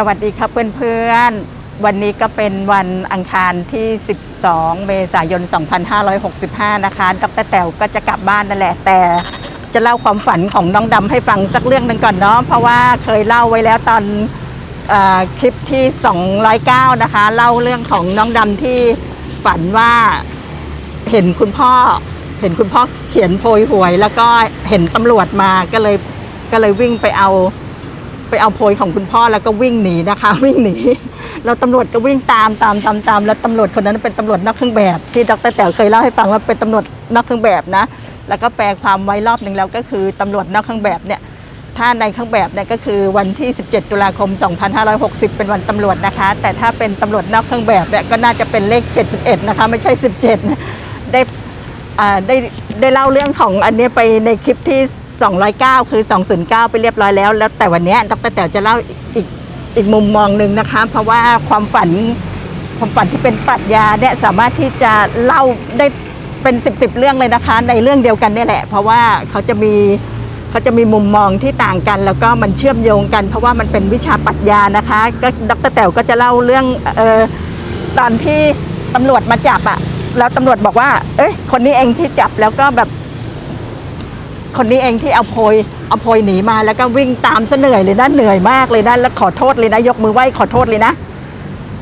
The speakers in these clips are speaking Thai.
สวัสดีครับเพื่อนๆ วันนี้ก็เป็นวันอังคารที่ 12 เมษายน 2565 นะคะ ดรแต๋วก็จะกลับบ้านนั่นแหละ แต่จะเล่าความฝันของน้องดำให้ฟังสักเรื่องหนึ่งก่อนเนาะ เพราะว่าเคยเล่าไว้แล้วตอนอคลิปที่ 209 นะคะ เล่าเรื่องของน้องดำที่ฝันว่าเห็นคุณพ่อ เห็นคุณพ่อเขียนโพยหวย แล้วก็เห็นตำรวจมา ก็เลยก็เลยวิ่งไปเอา ไปเอาโพยของคุณพ่อแล้วก็วิ่งหนีนะคะ วิ่งหนีแล้วตำรวจก็วิ่งตามตามตามตามแล้วตำรวจคนนั้นเป็นตำรวจนอกเครื่องแบบ ที่ดรแต๋วเคยเล่าให้ฟังว่าเป็นตำรวจนอกเครื่องแบบนะ แล้วก็แปลความไว้รอบหนึ่งแล้วก็คือตำรวจนอกเครื่องแบบเนี่ยถ้าในเครื่องแบบเนี่ยก็คือวันที่ 17 ตุลาคม 2560 เป็นวันตำรวจนะคะ แต่ถ้าเป็นตำรวจนอกเครื่องแบบเนี่ยก็น่าจะเป็นเลข 71 นะคะ ไม่ใช่ 17นะได้อ่าได้ได้เล่าเรื่องของอันนี้ไปในคลิปที่ 209 คือ 209 ไปเรียบร้อยแล้ว แล้วแต่วันนี้ดรแต๋วจะเล่าอีกอีกมุมมองหนึ่งนะคะ เพราะว่าความฝันความฝันที่เป็นปรัชญาเนี่ยสามารถที่จะเล่าได้เป็น 10บเรื่องเลยนะคะ ในเรื่องเดียวกันนี่แหละ เพราะว่าเขาจะมีเขาจะมีมุมมองที่ต่างกัน แล้วก็มันเชื่อมโยงกัน เพราะว่ามันเป็นวิชาปรัชญานะคะก็ดรแต๋วก็จะเล่าเรื่องเออตอนที่ตำรวจมาจับอะแล้วตำรวจบอกว่า เอ้ยคนนี้เองที่จับแล้วก็แบบ คนนี้เองที่เอาโพยเอาโพยหนีมาแล้วก็วิ่งตามซะเหนื่อยเลยนะเหนื่อยมากเลยนะแล้วขอโทษเลยนะยกมือไหว้ขอโทษเลยนะ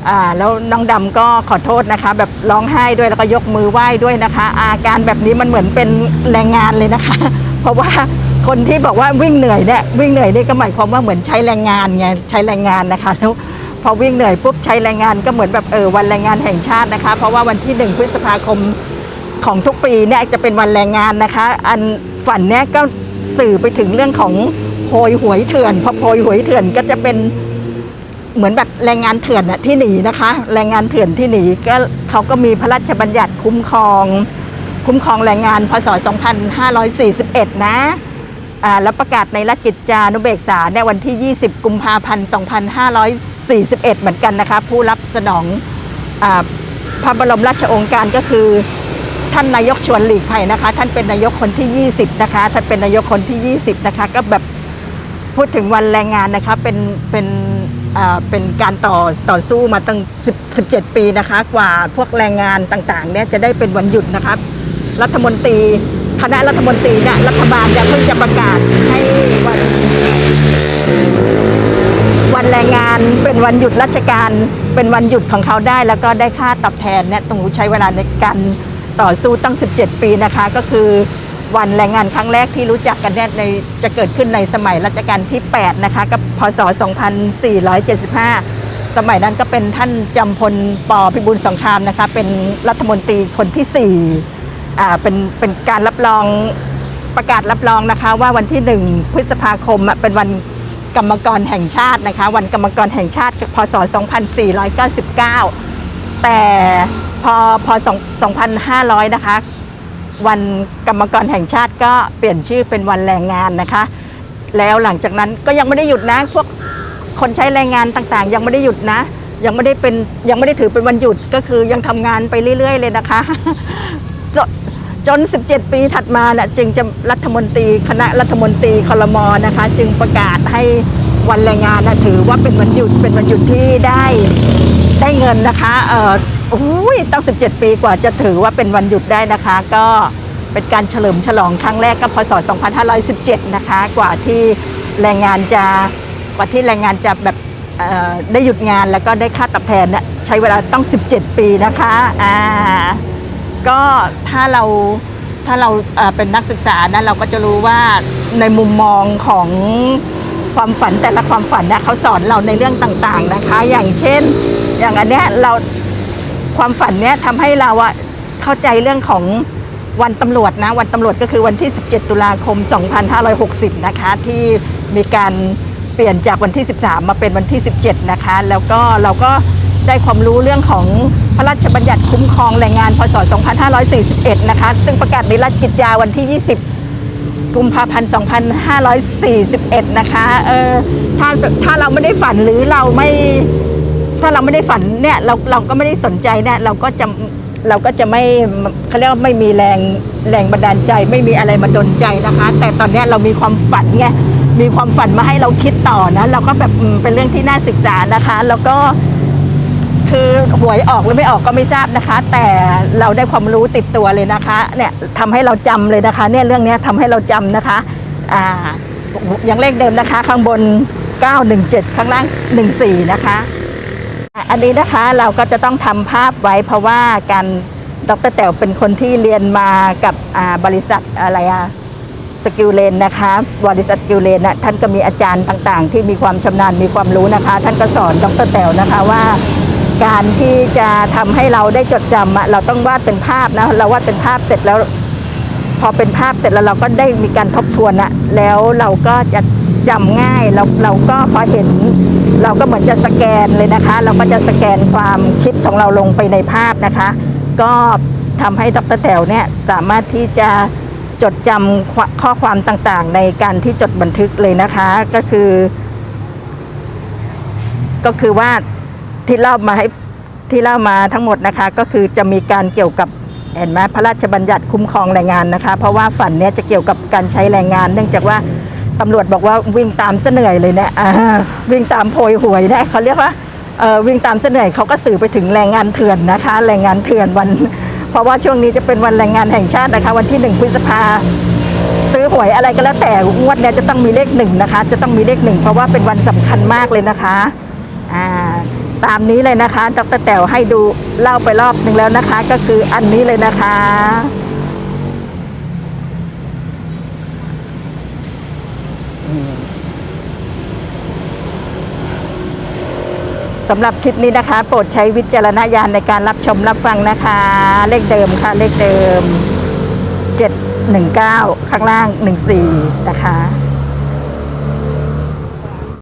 อ่าแล้วน้องดำก็ขอโทษนะคะ แบบร้องไห้ด้วยแล้วก็ยกมือไหว้ด้วยนะคะ อาการแบบนี้มันเหมือนเป็นแรงงานเลยนะคะ เพราะว่าคนที่บอกว่าวิ่งเหนื่อยเนี่ยวิ่งเหนื่อยนี่ก็หมายความว่าเหมือนใช้แรงงานไงใช้แรงงานนะคะแล้วพอวิ่งเหนื่อยปุ๊บใช้แรงงานก็เหมือนแบบเออวันแรงงานแห่งชาตินะคะ เพราะว่าวันที่หนึ่งพฤษภาคม ของทุกปีเนี่ยจะเป็นวันแรงงานนะคะ อันฝันเนี่ยก็สื่อไปถึงเรื่องของโพยหวยเถื่อนพราะโพยหวยเถื่อนก็จะเป็นเหมือนแบบแรงงานเถื่อนอะที่หนีนะคะ แรงงานเถื่อนที่หนีก็เขาก็มีพระราชบัญญัติคุ้มครอง คุ้มครองแรงงานพศ 2541 นะอ่าแล้วประกาศในราชกิจจานุเบกษาเนี่วันที่ 20 กุมภาพันธ์ 2541 เหมือนกันนะคะ ผู้รับสนองอพระบรมราชโองการก็คือ ท่านนายกชวนหลีกภัยนะคะ ท่านเป็นนายกคนที่ 20 นะคะ ท่านเป็นนายกคนที่ 20 นะคะ ก็แบบพูดถึงวันแรงงานนะคะ เป็นเป็นอ่าเป็นการต่อต่อสู้มาตั้ง10 17 ปีนะคะ กว่าพวกแรงงานต่างๆเนี่ยจะได้เป็นวันหยุดนะคะรัฐมนตรีคณะรัฐมนตรีเนี่ยรัฐบาลเนี่ยเพิ่งจะประกาศให้วันวันแรงงานเป็นวันหยุดราชการเป็นวันหยุดของเขาได้ แล้วก็ได้ค่าตอบแทนเนี่ยต้องใช้เวลาในการ ต่อสู้ตั้ง 17 ปีนะคะ ก็คือวันแรงงานครั้งแรกที่รู้จักกันเนี่ยในจะเกิดขึ้นในสมัยรัชกาลที่ 8 นะคะ กับพศ 2475 สมัยนั้นก็เป็นท่านจำพลปพิบูลสงครามนะคะ เป็นรัฐมนตรีคนที่ 4 อ่า เป็น เป็นการรับรองประกาศรับรองนะคะ ว่าวันที่ 1 พฤษภาคมอะเป็นวันกรรมกรแห่งชาตินะคะ วันกรรมกรแห่งชาติ พศ 2499 แต่ พอพอ2,500 นะคะ วันกรรมกรแห่งชาติก็เปลี่ยนชื่อเป็นวันแรงงานนะคะ แล้วหลังจากนั้นก็ยังไม่ได้หยุดนะพวกคนใช้แรงงานต่างๆ ยังไม่ได้หยุดนะ ยังไม่ได้เป็นยังไม่ได้ถือเป็นวันหยุดก็คือยังทำงานไปเรื่อย ๆ เลยนะคะจนจน 17 ปีถัดมาน่ะจึงจะรัฐมนตรีคณะรัฐมนตรีคลมอนะคะ จึงประกาศให้ วันแรงงานนะถือว่าเป็นวันหยุดเป็นวันหยุดที่ได้ได้เงินนะคะเอ่อโอ้ยตั้ง 17 ปีกว่าจะถือว่าเป็นวันหยุดได้นะคะ ก็เป็นการเฉลิมฉลองครั้งแรกก็พศ 2517 นะคะ กว่าที่แรงงานจะกว่าที่แรงงานจะแบบได้หยุดงานแล้วก็ได้ค่าตอบแทนเนี่ยใช้เวลาต้อง 17 ปีนะคะอ่าก็ถ้าเราถ้าเราเอ่อเป็นนักศึกษานะเราก็จะรู้ว่าในมุมมองของ ความฝันแต่ละความฝันเนี่ยเขาสอนเราในเรื่องต่างๆนะคะ อย่างเช่น อย่างอันเนี้ยเราความฝันเนี้ยทำให้เราอะเข้าใจเรื่องของวันตำรวจนะวันตำรวจก็คือวันที่ 17 ตุลาคม 2560 นะคะ ที่มีการเปลี่ยนจากวันที่ 13 มาเป็นวันที่ 17 นะคะ แล้วก็เราก็ได้ความรู้เรื่องของพระราชบัญญัติคุ้มครองแรงงานพศ 2541 นะคะ ซึ่งประกาศในราชกิจจาวันที่ 20 กุมภาพันธ์2541 นะคะ เออ ถ้าถ้าเราไม่ได้ฝันหรือเราไม่ ถ้าเราไม่ได้ฝันเนี่ยเราเราก็ไม่ได้สนใจเนี่ยเราก็จะเราก็จะไม่เขาเรียกว่าไม่มีแรงแรงบันดาลใจ ไม่มีอะไรมาดนใจนะคะ แต่ตอนเนี้ยเรามีความฝันไงมีความฝันมาให้เราคิดต่อนะ เราก็แบบเป็นเรื่องที่น่าศึกษานะคะ แล้วก็ คือหวยออกหรือไม่ออกก็ไม่ทราบนะคะ แต่เราได้ความรู้ติดตัวเลยนะคะเนี่ยทำให้เราจำเลยนะคะ เนี่ยเรื่องนี้ยทำให้เราจำนะคะอ่ายังเลขเดิมนะคะ ข้างบน 917 ข้างล่าง 14 นะคะอะอันนี้นะคะเราก็จะต้องทำภาพไว้เพราะว่าการดรแต๋วเป็นคนที่เรียนมากับบริษัทอะไรอะสกิลเลนนะคะบริษัทสกิลเลนนะท่านก็มีอาจารย์ต่างๆ ที่มีความชำนาญมีความรู้นะคะ ท่านก็สอนดรแต๋วนะคะว่า การที่จะทำให้เราได้จดจำเราต้องวาดเป็นภาพนะเราวาดเป็นภาพเสร็จแล้ว พอเป็นภาพเสร็จแล้วเราก็ได้มีการทบทวนอะแล้วเราก็จะจำง่ายเราเราก็พอเห็น เราก็เหมือนจะสแกนเลยนะคะ เราก็จะสแกนความคิดของเราลงไปในภาพนะคะ ก็ทำให้ดรแต๋วเนี่ยสามารถที่จะจดจำข้อข้อความต่างๆ ในการที่จดบันทึกเลยนะคะก็คือ ก็คือว่า ที่เล่ามาให้ที่เล่ามาทั้งหมดนะคะ ก็คือจะมีการเกี่ยวกับเห็นไหมพระราชบัญญัติคุ้มครองแรงงานนะคะ เพราะว่าฝันเนี้ยจะเกี่ยวกับการใช้แรงงาน เนื่องจากว่าตำรวจบอกว่าวิ่งตามเสนื่อยเลยเนี่ยวิ่งตามโพยหวยนี่ยเขาเรียกว่าเออวิ่งตามเสนื่อยเขาก็สื่อไปถึงแรงงานเถื่อนนะคะ แรงงานเถื่อนวัน เพราะว่าช่วงนี้จะเป็นวันแรงงานแห่งชาตินะคะ วันที่หนึ่งพฤษภาซื้อหวยอะไรก็แล้วแต่งวดเนี้ยจะต้องมีเลขหนึ่งนะคะ จะต้องมีเลขหนึ่งเพราะว่าเป็นวันสำคัญมากเลยนะคะอ่า ตามนี้เลยนะคะ ดรแต๋วให้ดูเล่าไปรอบหนึ่งแล้วนะคะ ก็คืออันนี้เลยนะคะ สำหรับคลิปนี้นะคะ โปรดใช้วิจารณญาณในการรับชมรับฟังนะคะ เลขเดิมค่ะ เลขเดิม 719 ข้างล่าง 14 นะคะ